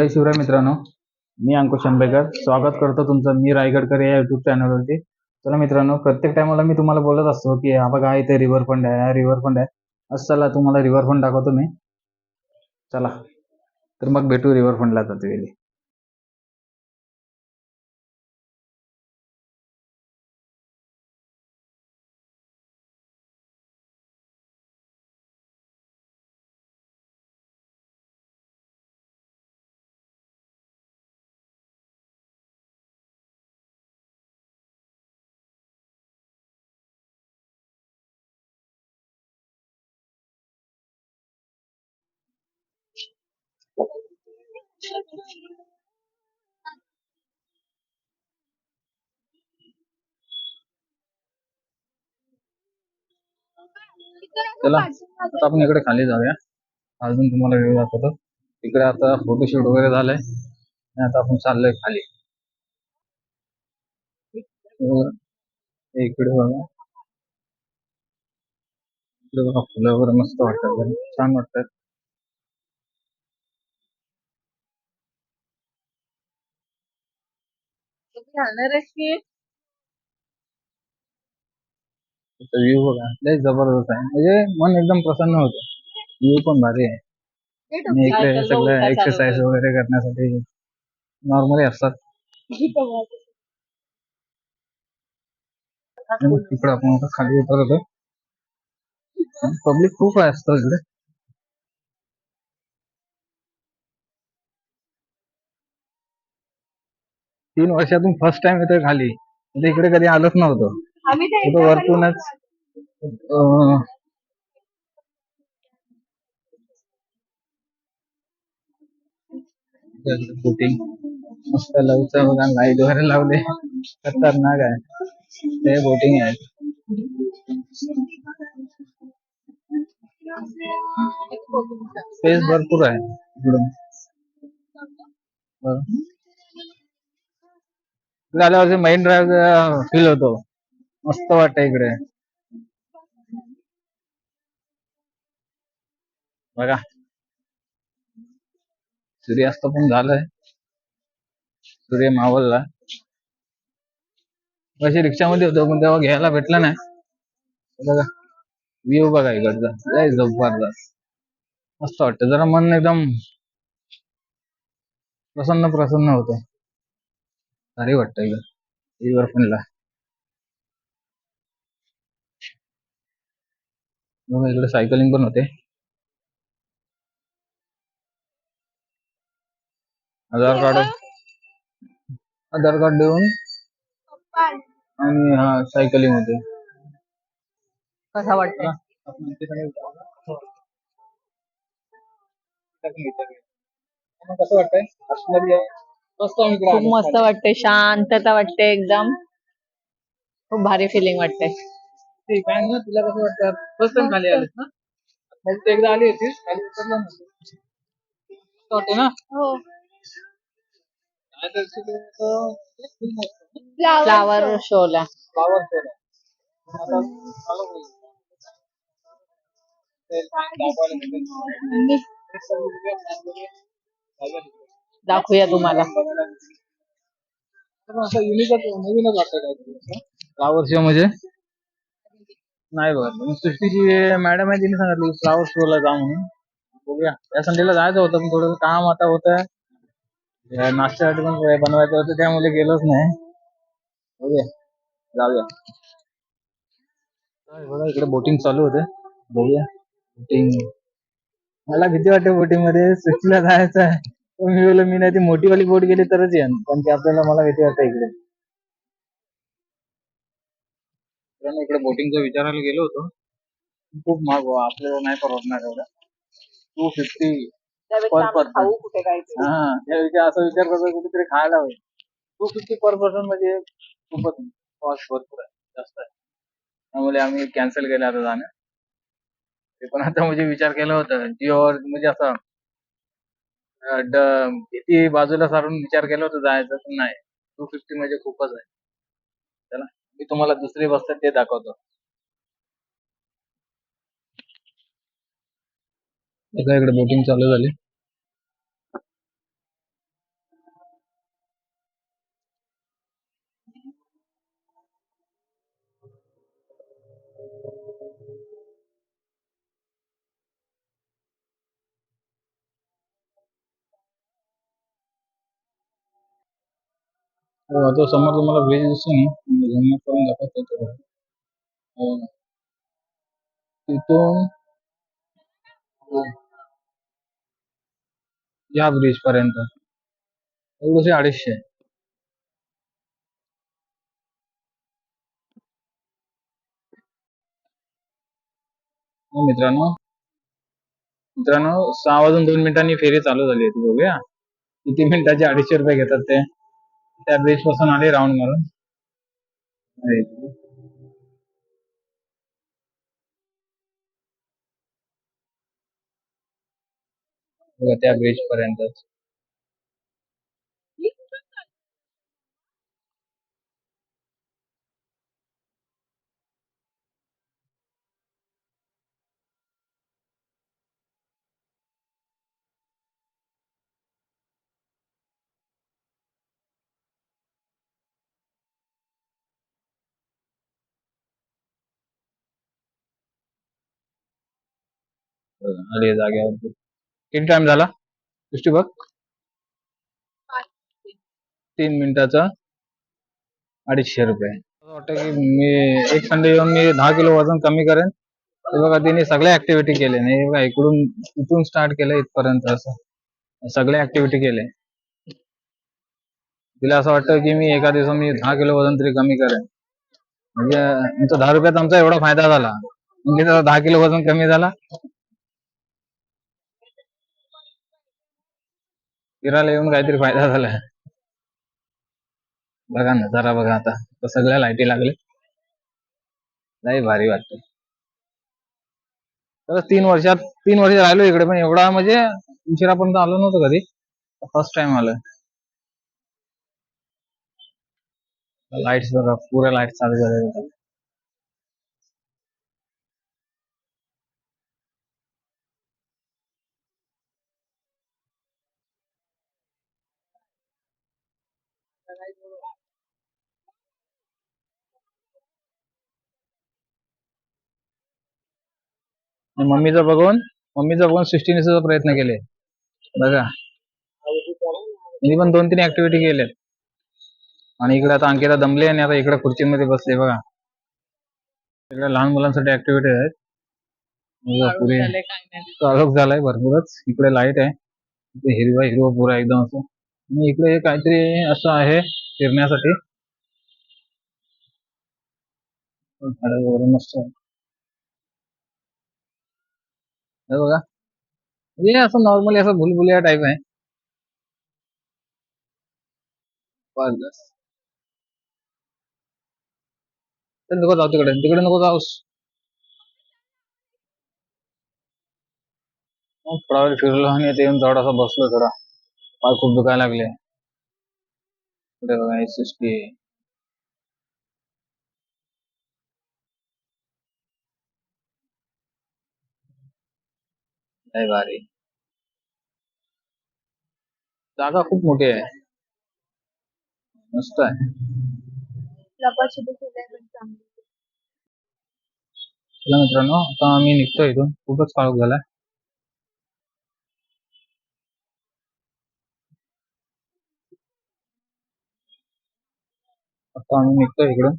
जय शिवराय मित्रांनो मी अंकुश आंबेकर स्वागत करतो तुमचं मी रायगडकर या युट्यूब चॅनलवरती चला मित्रांनो प्रत्येक टायमाला मी तुम्हाला बोलत असतो की हा बघा इथे रिव्हर फंड आहे रिव्हर फंड आहे. असं चला तुम्हाला फंड दाखवतो मी. चला. तर मग भेटू रिव्हर फंडला जाते वेळी चला आता आपण इकडे खाली जाऊया. अजून तुम्हाला व्ह्यू दाखवतो. इकडे आता फोटोशूट वगैरे झालंय. आणि आता आपण चाललोय खाली. बघा. इकडे बघा. इकडे बघा फुलं वगैरे मस्त वाटतात. छान वाटतात. की? व्ह्यू बघा. लय जबरदस्त आहे. म्हणजे मन एकदम प्रसन्न होतं. व्ह्यू पण भारी आहे. आणि इकडे सगळं एक्सरसाइज वगैरे करण्यासाठी नॉर्मली असतात. तिकडे आपण खाली उतरतो पब्लिक खूप आहे असतं इकडे. तीन वर्षातून फर्स्ट टाइम येतोय खाली. म्हणजे इकडे कधी आलोच नव्हतो. इथं वरतूनच बोटिंग मस्त लवचं बघा लाइट वगैरे लावले. खतरनाक आहे. ते बोटिंग आहे. स्पेस भरपूर आहे इकडून. बघा. इकडे आल्यावरती माइंड ड्राईव्ह फील होतो. मस्त वाटत इकडे. बघा. सूर्यास्त पण झालंय. सूर्य मावळला. अशी रिक्षामध्ये होतो पण तेव्हा घ्यायला भेटलं नाही. बघा. व्ह्यू बघा इकडचा. लय जबरदस्त मस्त वाटतं जरा मन एकदम प्रसन्न प्रसन्न होतं. भारी वाटतं इकडं रिव्हरफ्रंटला बघा इकडे सायकलिंग पण होते. आधार कार्ड. आधार कार्ड देऊन आणि हा सायकलिंग होते. कसा वाटतं कसं वाटतंय? खूप मस्त वाटते शांतता वाटते एकदम. खूप भारी फिलिंग वाटते ना तुला कसं वाटतं? फर्स्ट टाइम खाली आलीस ना? फक्त एकदा आली होतीस खाली उतरला वाटतं ना? हो. फ्लावर शोला फ्लावर शो दाखवूया तुम्हाला. पण असं युनिकच नवीनच वाटतं काहीतरी फ्लावर शो म्हणजे? नाही बघा. मग सृष्टीची मॅडम आहे तिने सांगितलं फ्लावर शो ला जा म्हणून. बघूया. या संडेला जायचं होतं पण थोडं काम आता होतं नाश्त्यासाठी पण बनवायचं होतं त्यामुळे गेलोच नाही. बघूया. जाऊया. काय बघा इकडे बोटिंग चालू होते. बघूया. बोटिंग मला भीती वाटते बोटिंगमध्ये. सृष्टीला जायचं आहे पण मी बोललो मी नाही ती मोठी वाली बोट गेली तरच येईन पण ते आपल्याला मला भीती वाटते इकडे. मित्रांनो, इकडे बोटिंगचा विचारायला गेलो होतो. खूप महाग आपल्याला नाही परवडणार एवढं टू फिफ्टी पर पर्सन खाऊ कुठे काय हा त्या विचार असा विचार करतो कुठेतरी खायला होईल टू फिफ्टी पर पर्सन म्हणजे खूपच कॉस्ट भरपूर आहे जास्त आहे. त्यामुळे आम्ही कॅन्सल केलं आता जाणं. ते पण आता म्हणजे विचार केला होता जिओवर म्हणजे असं किती बाजूला सारून विचार केला होता जायचं पण नाही. टू फिफ्टी म्हणजे खूपच आहे. चला मी तुम्हाला दुसरी बसतात ते दाखवतो. एका इकडे बोटिंग चालू झाली. आता समोर तुम्हाला ब्रिज दिसतो ना मी करून दाखवतो थोडं. हो. तिथून या ब्रिज पर्यंत. एवढंच अडीचशे. हो मित्रांनो. मित्रांनो सहा वाजून दोन मिनिटांनी फेरी चालू झाली आहे बघूया. किती मिनिटाचे अडीचशे रुपये घेतात ते. त्या ब्रिजपासून आले राऊंड मारून. त्या ब्रिज पर्यंत आले जाग्यावर किती टाइम झाला? दृष्टी बघ. तीन मिनिटाचा अडीचशे रुपये. असं वाटतं की मी एक संडे येऊन मी दहा किलो वजन कमी करेन. हे बघा तिने सगळ्या ऍक्टिव्हिटी केले. नाही बघा इकडून इथून स्टार्ट केलं इथपर्यंत असं. सगळ्या ऍक्टिव्हिटी केले. तिला असं वाटतं की मी एका दिवसात मी दहा किलो वजन तरी कमी करेन. म्हणजे आमचा दहा रुपयात आमचा एवढा फायदा झाला. म्हणजे दहा किलो वजन कमी झाला. फिरायला येऊन काहीतरी फायदा झाला. बघा ना जरा बघा आता. तर सगळ्या लाईटी लागले. नाही भारी वाटत तर तीन वर्षात तीन वर्ष राहिलो इकडे पण एवढा म्हणजे उशिरापर्यंत आलो नव्हतो कधी. फर्स्ट टाइम आलोय. लाईट्स बघा पुऱ्या लाइट चालू झाल्या मम्मीचं बघून मम्मीचं बघून सृष्टीने सुद्धा प्रयत्न केले. बघा. मी पण दोन तीन ऍक्टिव्हिटी केल्या आणि इकडे आता अंकिता दमले आणि आता इकडे खुर्चीमध्ये बसले बघा. इकडे लहान मुलांसाठी ऍक्टिव्हिटी आहेत. पुरे. काळोख झालाय भरपूरच. इकडे लाइट आहे. इथे हिरवा हिरवा पुरा एकदम असं. आणि इकडे काहीतरी असं आहे फिरण्यासाठी. मस्त आहे हे बघा. हे असं नॉर्मली असं भुलभुलिया टाईप आहे. नको जाऊ तिकडे. तिकडे नको जाऊस. थोडा वेळ फिरलो आणि ते येऊन थोडासा बसलो थोडा पाय खूप दुखायला लागले. कुठे बघा ही लय भारी. जागा खूप मोठी आहे. मस्त आहे. चला मित्रांनो आता आम्ही निघतो इथून. खूपच काळोख झालाय आता आम्ही निघतो इकडून.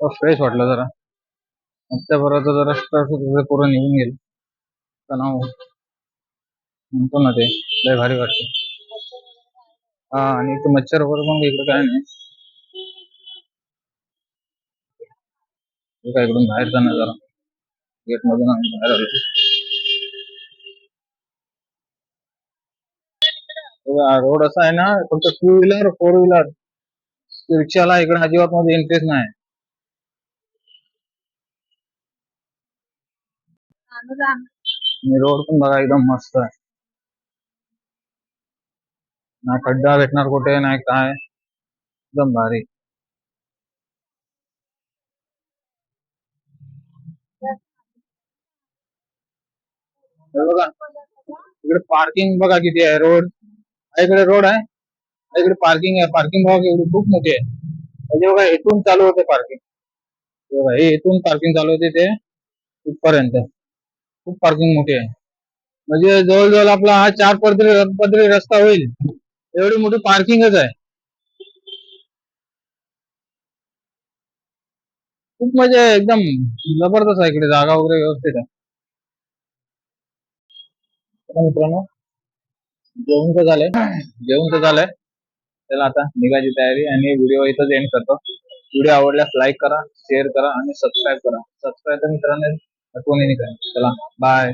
फ्रेश वाटलं जरा. हप्त्याभराचा जरा स्ट्रेस होतं ते पूर्ण निघून गेलं. तणाव म्हणतो ना ते लय भारी वाटतं. हा आणि इथं मच्छर वगैरे पण इकडे काय नाही. काय इकडून बाहेर जाणार जरा. गेट मधून आम्ही बाहेर आलो. रोड असा आहे ना फक्त टू व्हीलर फोर व्हीलर रिक्षाला इकडे अजिबात म्हणजे मध्ये इंटरेस्ट नाही. रोड पण एकदम मस्त आहे ना खड्डा भेटणार कुठे नाही काय एकदम भारी हे बघा पार्किंग बघा किती आहे रोड इकडे रोड आहे इकडे पार्किंग आहे पार्किंग बघा एवढी खूप मोठी इथून चालू होते पार्किंग हे इथून पार्किंग चालू होते ते इथपर्यंत खूप पार्किंग मोठी आहे. म्हणजे जवळजवळ आपला हा चार पदरी पदरी रस्ता होईल. एवढी मोठी पार्किंगच आहे. खूप म्हणजे एकदम जबरदस्त आहे इकडे जागा वगैरे व्यवस्थित आहे. मित्रांनो जेवण तर झालंय. जेवण तर झालंय. चला आता निघायची तयारी आणि व्हिडिओ इथंच एंड करतो. व्हिडिओ आवडल्यास लाईक करा शेअर करा आणि सबस्क्राईब करा. सबस्क्राईब तर मित्रांनो आठवणीने करा चला बाय